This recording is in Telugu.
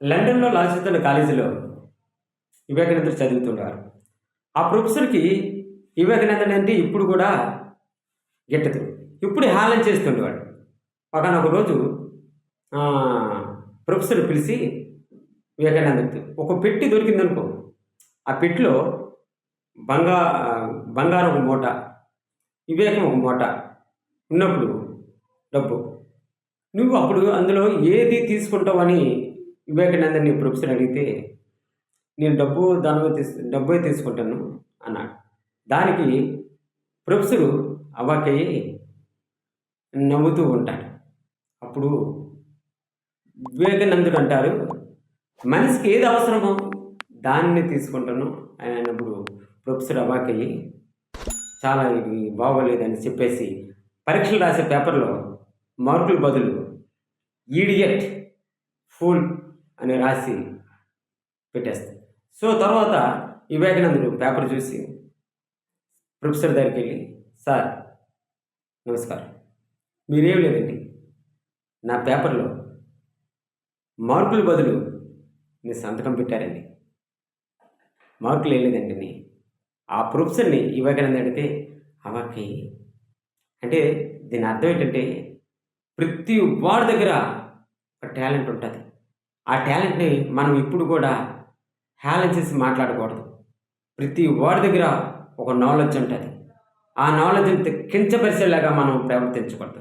లండన్లో లాల్చితున్న కాలేజీలో వివేకానందుడు చదువుతున్నారు. ఆ ప్రొఫెసర్కి వివేకానందుడు అంటే ఇప్పుడు కూడా గిట్టదు. ఇప్పుడు హేళన చేస్తుండేవాడు. ఒకనొక రోజు ప్రొఫెసర్ పిలిచి వివేకానందుడితో ఒక పెట్టి దొరికిందనుకో ఆ పెట్టిలో బంగా బంగారం ఒక మూట వివేకం ఒక మూట ఉన్నప్పుడు డబ్బు. నువ్వు అప్పుడు అందులో ఏది తీసుకుంటావని వివేకానందని ప్రొఫెసర్ అడిగితే నేను డబ్బు దాని తీసు డబ్బే తీసుకుంటాను అన్నాడు. దానికి ప్రొఫెసరు అవాకయ్యి నవ్వుతూ ఉంటాడు. అప్పుడు వివేకానందుడు అంటారు మనిషికి ఏది అవసరమో దాన్ని తీసుకుంటాను అని అన్నప్పుడు ప్రొఫెసర్ అవాకయ్యి చాలా ఇది బాగోలేదని చెప్పేసి పరీక్షలు రాసే పేపర్లో మార్కుల బదులు ఈడియట్ ఫుల్ అని రాసి పెట్టేస్తాడు సో తర్వాత వివేకానందుడు పేపర్ చూసి ప్రొఫెసర్ దగ్గరికి వెళ్ళి సార్ నమస్కారం. మీరేం లేదండి. నా పేపర్లో మార్కుల బదులు మీ సంతకం పెట్టారండి. మార్కులు వేయలేదండి నీ ఆ ప్రొఫెసర్ని వివేకానంద అడిగితే అవకి అంటే దీని అర్థం ఏంటంటే ప్రతి వాడి దగ్గర ఒక టాలెంట్ ఉంటుంది. ఆ టాలెంట్ని మనం ఇప్పుడు కూడా హేళన చేసి మాట్లాడకూడదు. ప్రతి వాడి దగ్గర ఒక నాలెడ్జ్ ఉంటుంది. ఆ నాలెడ్జ్ని కించపరిచేలాగా మనం ప్రవర్తించకూడదు.